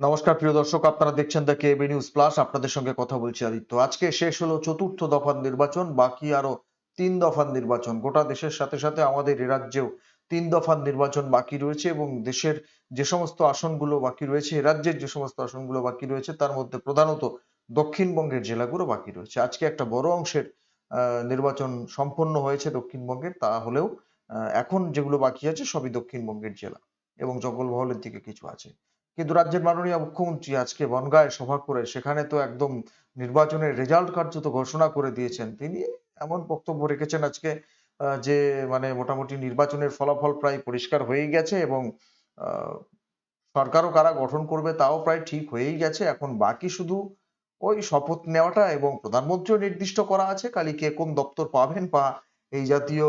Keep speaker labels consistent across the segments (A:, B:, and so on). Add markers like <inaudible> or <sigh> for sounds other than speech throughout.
A: নমস্কার, প্রিয় দর্শক, আপনারা দেখছেন দ্য কেবি নিউজ প্লাস। আপনাদের সঙ্গে কথা বলছি আদিত্য। আজকে শেষ হলো চতুর্থ দফার নির্বাচন, বাকি আরও তিন দফার নির্বাচন। গোটা দেশের সাথে সাথে আমাদের এ রাজ্যেও তিন দফার নির্বাচন বাকি রয়েছে এবং দেশের যে সমস্ত আসনগুলো বাকি রয়েছে রাজ্যের যে সমস্ত আসনগুলো বাকি রয়েছে, তার মধ্যে প্রধানত দক্ষিণবঙ্গের জেলাগুলো বাকি রয়েছে। আজকে একটা বড় অংশের নির্বাচন সম্পন্ন হয়েছে দক্ষিণবঙ্গের। তা হলেও এখন যেগুলো বাকি আছে সবই দক্ষিণবঙ্গের জেলা এবং জঙ্গলমহলের দিকে কিছু আছে। কিন্তু রাজ্যের মাননীয় মুখ্যমন্ত্রী আজকে বনগাঁয় সভা করে সেখানে তো একদম নির্বাচনের রেজাল্ট কার্যত ঘোষণা করে দিয়েছেন। তিনি এমন বক্তব্য রেখেছেন আজকে যে মানে মোটামুটি নির্বাচনের ফলাফল প্রায় পরিষ্কার হয়েই গেছে এবং সরকারও কারা গঠন করবে তাও প্রায় ঠিক হয়েই গেছে। এখন বাকি শুধু ওই শপথ নেওয়াটা এবং প্রধানমন্ত্রীও নির্দিষ্ট করা আছে কালি কে কোন দপ্তর পাবেন বা এই জাতীয়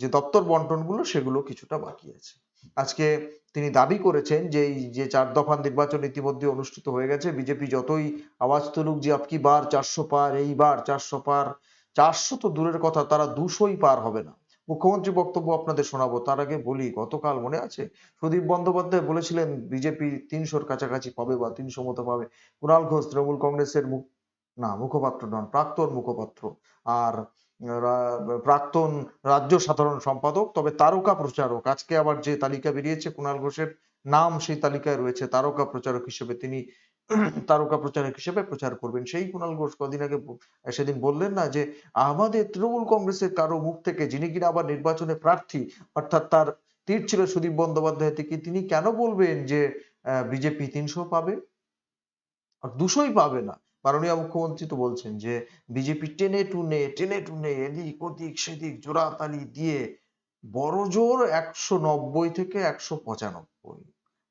A: যে দপ্তর বন্টনগুলো সেগুলো কিছুটা বাকি আছে। আজকে তিনি দাবি করেছেন যে এই যে চার দফা নির্বাচন ইতিমধ্যে অনুষ্ঠিত হয়ে গেছে, বিজেপি যতই আওয়াজ তুলুক যে আপকি বার চারশো পার এইবার চারশো পার, চারশো তো দূরের কথা, তারা দুশোই পার হবে না। মুখ্যমন্ত্রী বক্তব্য আপনাদের শোনাবো, তার আগে বলি, গতকাল মনে আছে? সুদীপ বন্দ্যোপাধ্যায় বলেছিলেন, বিজেপি তিনশোর কাছাকাছি পাবে বা তিনশো মতো পাবে। কুণাল ঘোষ তৃণমূল কংগ্রেসের মুখ, না, মুখপাত্র নন, প্রাক্তন মুখপাত্র। আর প্রাক্তন রাজ্য সাধারণ সম্পাদক, তবে তারকা প্রচারক। আজকে আবার যে তালিকা বেরিয়েছে কুণাল ঘোষের নাম সেই তালিকায় রয়েছে তারকা প্রচারক হিসেবে তিনি তারকা প্রচারক হিসেবে প্রচার করবেন। সেই কুণাল ঘোষ কদিন আগে সেদিন বললেন না যে আমাদের তৃণমূল কংগ্রেসের কারও মুখ থেকে যিনি কিনা আবার নির্বাচনে প্রার্থী, অর্থাৎ তার তীর ছিল সুদীপ বন্দ্যোপাধ্যায় থেকে, তিনি কেন বলবেন যে বিজেপি তিনশো পাবে? আর দুশোই পাবে না। মাননীয় মুখ্যমন্ত্রী তো বলছেন যে, বিজেপি টেনে টুনে টেনে টুনে, এদিক ওদিক, সেদিক, জোড়াতালি দিয়ে বড় জোর একশো নব্বই থেকে একশো পঁচানব্বই,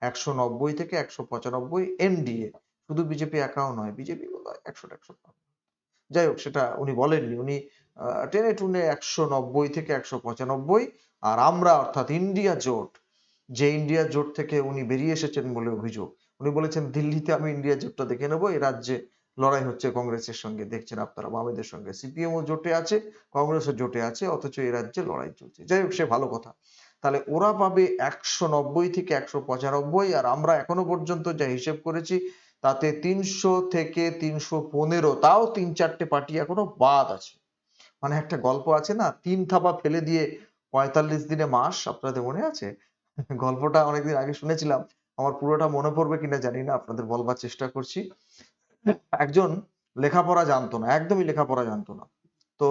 A: একশো নব্বই থেকে একশো পঁচানব্বই এনডিএ। শুধু বিজেপি একাও নয়, বিজেপি একশো একশো যাই হোক, সেটা উনি বলেননি। উনি টেনে টুনে একশো নব্বই থেকে একশো পঁচানব্বই, আর আমরা অর্থাৎ ইন্ডিয়া জোট, যে ইন্ডিয়া জোট থেকে উনি বেরিয়ে এসেছেন বলে অভিযোগ, উনি বলেছেন, দিল্লিতে আমি ইন্ডিয়া জোটটা দেখে নেব এই রাজ্যে লড়াই হচ্ছে কংগ্রেসের সঙ্গে, দেখছেন আপনারা, বামেদের সঙ্গে। সিপিএম ও জোটে আছে, কংগ্রেসও জোটে আছে, অথচ এই রাজ্যে লড়াই চলছে। যাই হোক, সে ভালো কথা। তাহলে ওরা পাবে একশো নব্বই থেকে একশো পঁচানব্বই, আর আমরা এখনও পর্যন্ত যা হিসেব করেছি, তাতে তিনশো থেকে তিনশো পনেরো, তাও তিন চারটে পার্টি এখনও বাদ আছে। মানে একটা গল্প আছে না, তিন থাবা ফেলে দিয়ে পঁয়তাল্লিশ দিনে মাস, আপনাদের মনে আছে? গল্পটা অনেকদিন আগে শুনেছিলাম, আমার পুরোটা মনে পড়বে কিনা জানি না, আপনাদের বলবার চেষ্টা করছি। একজন লেখাপড়া জানতো না, একদমই লেখাপড়া জানতো না। তো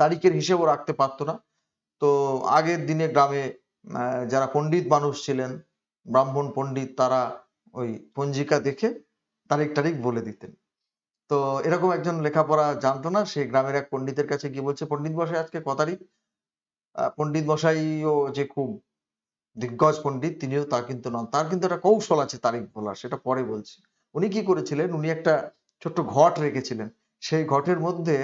A: তারিখের হিসেবও রাখতে পারতো না। তো আগের দিনে গ্রামে যারা পণ্ডিত মানুষ ছিলেন, ব্রাহ্মণ পণ্ডিত, তারা ওই পঞ্জিকা দেখে তারিখ টারিখ বলে দিতেন। তো এরকম একজন লেখাপড়া জানতো না, সে গ্রামের এক পণ্ডিতের কাছে গিয়ে বলছে, পণ্ডিত মশাই, আজকে ক তারিখ? পণ্ডিত মশাইও যে খুব দিগ্গজ পণ্ডিত, তিনিও তা কিন্তু নন। তার কিন্তু একটা কৌশল আছে তারিখ বলার, সেটা পরে বলছি। উনি কি করেছিলেন? উনি একটা ছোট্ট ঘট রেখেছিলেন। সেই ঘটের মধ্যে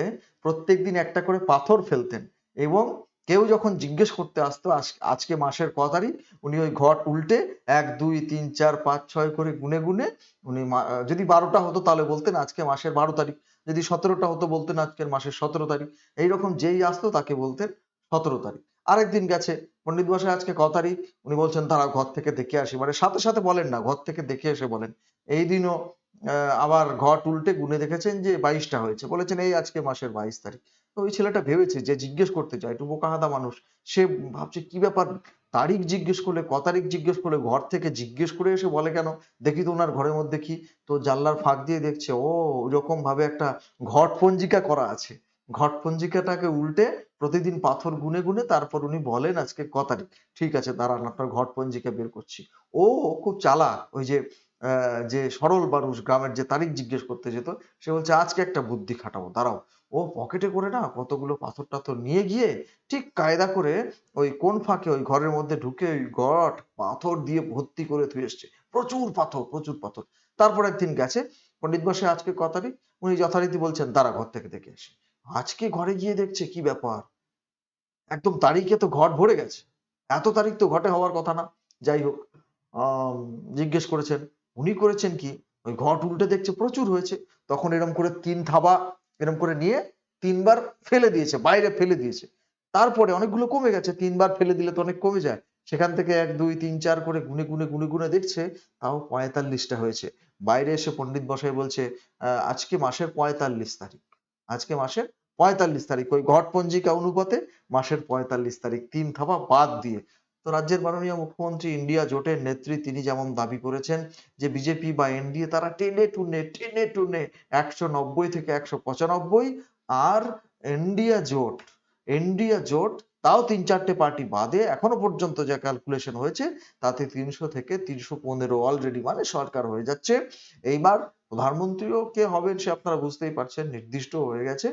A: প্রত্যেকদিন একটা করে পাথর ফেলতেন এবং কেউ যখন জিজ্ঞেস করতে আসতো আজকে মাসের ক তারিখ, উনি ওই ঘট উল্টে এক, দুই, তিন, চার, পাঁচ, ছয় করে গুনে গুনে উনি যদি বারোটা হতো তাহলে বলতেন আজকে মাসের বারো তারিখ, যদি সতেরোটা হতো বলতেন আজকের মাসের সতেরো তারিখ। এইরকম যেই আসতো তাকে বলতেন সতেরো তারিখ। আরেকদিন গেছে। পণ্ডিত মশাই আজকে ক তারিখ উনি বলছেন তারা ঘর থেকে দেখে আসি। মানে সাথে সাথে বলেন না, ঘর থেকে দেখে এসে বলেন। এই দিনও আবার ঘট উল্টে গুনে দেখেছেন যে বাইশটা হয়েছে। বলেছেন, এই আজকে মাসের বাইশ তারিখ। তো ওই ছেলেটা ভেবেছে যে জিজ্ঞেস করতে চায় একটু বোকাহাদা মানুষ? সে ভাবছে, কি ব্যাপার? তারিখ জিজ্ঞেস করলে ক তারিখ জিজ্ঞেস করলে, ঘর থেকে জিজ্ঞেস করে এসে বলে কেন? দেখি তো ওনার ঘরের মধ্যে কি? তো জানলার ফাঁক দিয়ে দেখছে, ও ওইরকম ভাবে একটা ঘট পঞ্জিকা করা আছে। ঘট পঞ্জিকাটাকে উল্টে প্রতিদিন পাথর গুনে গুনে তারপর উনি বলেন আজকে ক তারিখ। ঠিক আছে, দাঁড়ান, আপনার ঘট পঞ্জিকা বের করছি। ও খুব চালাক, ওই যে যে সরল মানুষ, গ্রামের যে তারিখ জিজ্ঞেস করতে যেত, সে বলছে, আজকে একটা বুদ্ধি খাটাবো, দাঁড়াও। ও পকেটে করে না কতগুলো পাথর টাথর নিয়ে গিয়ে ঠিক কায়দা করে ওই কোন ফাঁকে, ওই ঘরের মধ্যে ঢুকে ওই গট পাথর দিয়ে ভর্তি করে ধুয়ে এসছে। প্রচুর পাথর প্রচুর পাথর। তারপর একদিন গেছে পণ্ডিত বসে আজকে ক তারিখ? উনি যথারীতি বলছেন, দাঁড়া, ঘর থেকে দেখে আসি। আজকে ঘরে গিয়ে দেখছে কি ব্যাপার? একদম তারিখে তো ঘট ভরে গেছে। এত তারিখ তো ঘটে হওয়ার কথা না। যাই হোক জিজ্ঞেস করেছেন, উনি করেছেন কি? ওই ঘট উল্টে দেখছে প্রচুর হয়েছে। তখন এরম করে তিন থাবা এরম করে নিয়ে তিনবার ফেলে দিয়েছে, বাইরে ফেলে দিয়েছে। তারপরে অনেকগুলো কমে গেছে, তিনবার ফেলে দিলে তো অনেক কমে যায়। সেখান থেকে এক, দুই, তিন, চার করে গুনে গুনে গুনে গুনে দেখছে, তাও পঁয়তাল্লিশটা হয়েছে। বাইরে এসে পণ্ডিত বসাই বলছে আজকে মাসের পঁয়তাল্লিশ তারিখ। আজকে মাসের পঁয়তাল্লিশ তারিখ। ওই ঘট পঞ্জিকা অনুপাতে মাসের পঁয়তাল্লিশ তারিখ তিন থাবা বাদ দিয়ে। তো রাজ্যের মাননীয় মুখ্যমন্ত্রী ইন্ডিয়া জোটের নেত্রী তিনি যেমন দাবি করেছেন যে বিজেপি বা এনডিএ তারা টেনে টুনে টেনে টুনে একশো নব্বই থেকে একশো পঁচানব্বই আর ইন্ডিয়া জোট ইন্ডিয়া জোট তাও তিন চারটে পার্টি বাদে এখনও পর্যন্ত যা ক্যালকুলেশন হয়েছে তাতে তিনশো থেকে তিনশো পনেরো অলরেডি মানে সরকার হয়ে যাচ্ছে। এইবার প্রধানমন্ত্রীও কে হবেন সে আপনারা বুঝতেই পারছেন, নির্দিষ্ট হয়ে গেছে।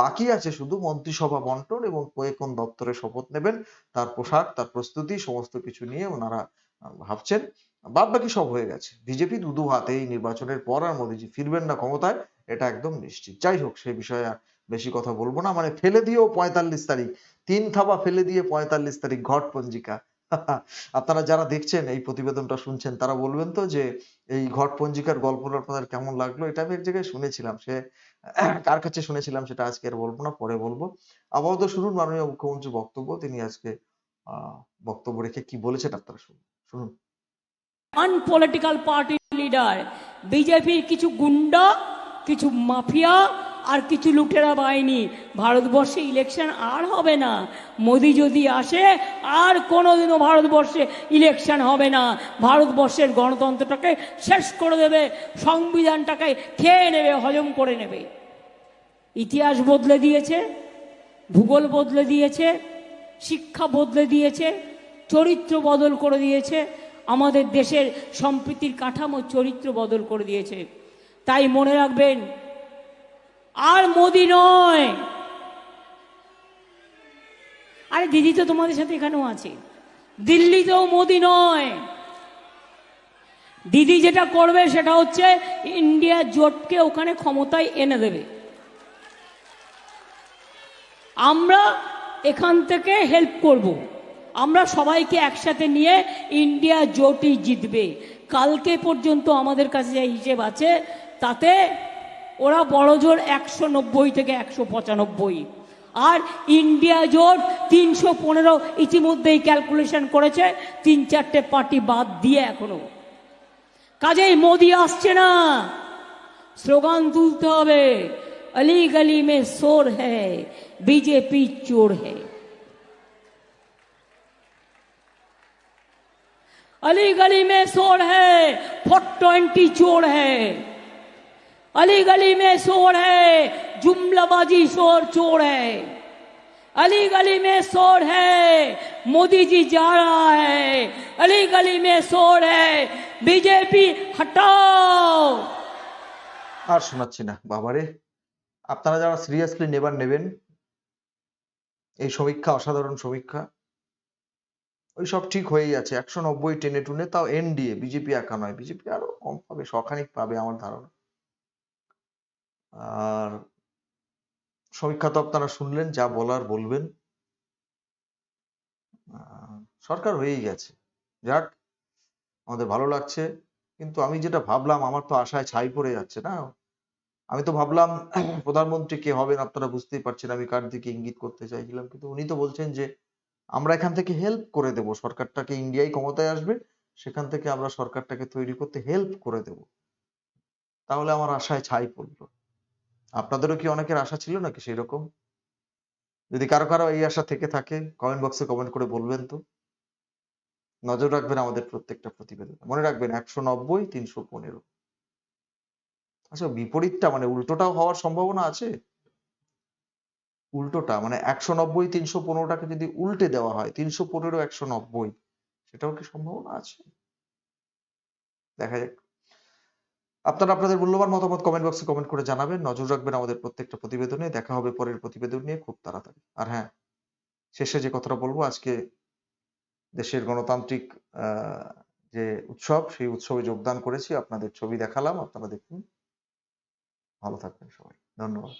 A: বাকি আছে শুধু মন্ত্রিসভা বন্টন এবং কয়ে কোন দপ্তরে শপথ নেবেন, তার পোশাক, তার প্রস্তুতি, সমস্ত কিছু নিয়ে ওনারা ভাবছেন। বাদ বাকি সব হয়ে গেছে। বিজেপি দু দু হাতে এই নির্বাচনের পর আর মোদীজি ফিরবেন না ক্ষমতায়, এটা একদম নিশ্চিত। যাই হোক সে বিষয়ে আর বেশি কথা বলব না। মানে ফেলে দিয়েও পঁয়তাল্লিশ তারিখ, তিন থাবা ফেলে দিয়ে পঁয়তাল্লিশ তারিখ ঘট পঞ্জিকা আপনারা যারা দেখছেন, এই প্রতিবেদনটা শুনছেন, তারা বলবেন তো যে, এই ঘট পঞ্জিকার গল্পটা আপনাদের কেমন লাগল? এটা আমি এক জায়গায় শুনেছিলাম, সে কার কাছে শুনেছিলাম সেটা আজকে আর বলব না, পরে বলব। আপাতত শুনুন, মাননীয় মুখ্যমন্ত্রীর বক্তব্য, তিনি আজকে বক্তব্য রেখে কি বলেছেন আপনারা শুনুন শুনুন।
B: আনপলিটিক্যাল পার্টি লিডার বিজেপির কিছু গুন্ডা, কিছু মাফিয়া আর কিছু লুটেরা পায়নি ভারতবর্ষে ইলেকশন আর হবে না। মোদি যদি আসে, আর কোনোদিনও ভারতবর্ষে ইলেকশন হবে না। ভারতবর্ষের গণতন্ত্রটাকে শেষ করে দেবে, সংবিধানটাকে খেয়ে নেবে, হজম করে নেবে। ইতিহাস বদলে দিয়েছে, ভূগোল বদলে দিয়েছে, শিক্ষা বদলে দিয়েছে, চরিত্র বদল করে দিয়েছে, আমাদের দেশের সম্প্রীতির কাঠামো চরিত্র বদল করে দিয়েছে। তাই মনে রাখবেন আর মোদি নয়। আরে দিদি তো তোমাদের সাথে এখানেও আছে। দিল্লিতেও মোদি নয়। দিদি যেটা করবে সেটা হচ্ছে ইন্ডিয়া জোটকে ওখানে ক্ষমতায় এনে দেবে। আমরা এখান থেকে হেল্প করব। আমরা সবাইকে একসাথে নিয়ে ইন্ডিয়া জোটই জিতবে। কালকে পর্যন্ত আমাদের কাছে যে হিসেব আছে, তাতে ওরা বড় জোর একশো নব্বই থেকে একশো পঁচানব্বই আর ইন্ডিয়া জোট তিনশো পনেরো ইতিমধ্যেই ক্যালকুলেশন করেছে তিন চারটে পার্টি বাদ দিয়ে এখনো কাজেই মোদি আসছে না স্লোগান তুলতে হবে अली गली में शोर है बीजेपी चोर है अली गली में शोर है फोर ट्वेंटी चोर है अली गली में शोर है जुमलाबाजी शोर चोर है अली गली में शोर है मोदी जी जा रहा है अली गली में शोर है बीजेपी हटाओ
A: আর শোনাচ্ছি না বাবারে আপনারা যারা সিরিয়াসলি নেবার নেবেন এই সমীক্ষা অসাধারণ সমীক্ষা ওই সব ঠিক হয়েই আছে একশো নব্বই টেনে টুনে তাও এনডিএ বিজেপি একা নয় বিজেপি আরো কম পাবে শখানিক পাবে আমার ধারণা আর সমীক্ষা তো আপনারা শুনলেন, যা বলার বলবেন। সরকার হয়েই গেছে। যাক, আমাদের ভালো লাগছে। কিন্তু আমি যেটা ভাবলাম, আমার তো আশায় ছাই পড়ে যাচ্ছে না। আমি তো ভাবলাম, <clears throat> প্রধানমন্ত্রী কে হবেন আপনারা বুঝতেই পারছেন, আমি কার দিকে ইঙ্গিত করতে চাইছিলাম। কিন্তু উনি তো বলছেন যে, আমরা এখান থেকে হেল্প করে দেব। সরকারটাকে ইন্ডিয়ায় ক্ষমতায় আসবে, সেখান থেকে আমরা সরকারটাকে তৈরি করতে হেল্প করে দেব। তাহলে আমার আশায় ছাই পড়ল। আপনাদেরও কি অনেকের আশা ছিল নাকি সেই রকম যদি কারও কারও এই আশা থেকে থাকে কমেন্ট বক্সে কমেন্ট করে বলবেন তো। নজর রাখবেন আমাদের প্রত্যেকটা প্রতিবেদন। মনে রাখবেন একশো নব্বই, তিনশো পনেরো। আচ্ছা বিপরীতটা মানে উল্টোটাও হওয়ার সম্ভাবনা আছে? উল্টোটা মানে একশো নব্বই, তিনশো পনেরোটাকে যদি উল্টে দেওয়া হয়, তিনশো পনেরো, একশো নব্বই, সেটাও কি সম্ভাবনা আছে? দেখা যাক। আপনারা আপনাদের মূল্যবান মতামত কমেন্ট বক্সে কমেন্ট করে জানাবেন। নজর রাখবেন আমাদের প্রত্যেকটা প্রতিবেদনে। দেখা হবে পরের প্রতিবেদন নিয়ে খুব তাড়াতাড়ি। আর হ্যাঁ শেষে যে কথাটা বলব, আজকে দেশের গণতান্ত্রিক যে উৎসব, সেই উৎসবে যোগদান করেছি। আপনাদের ছবি দেখালাম, আপনারা দেখুন। ভালো থাকবেন সবাই। ধন্যবাদ।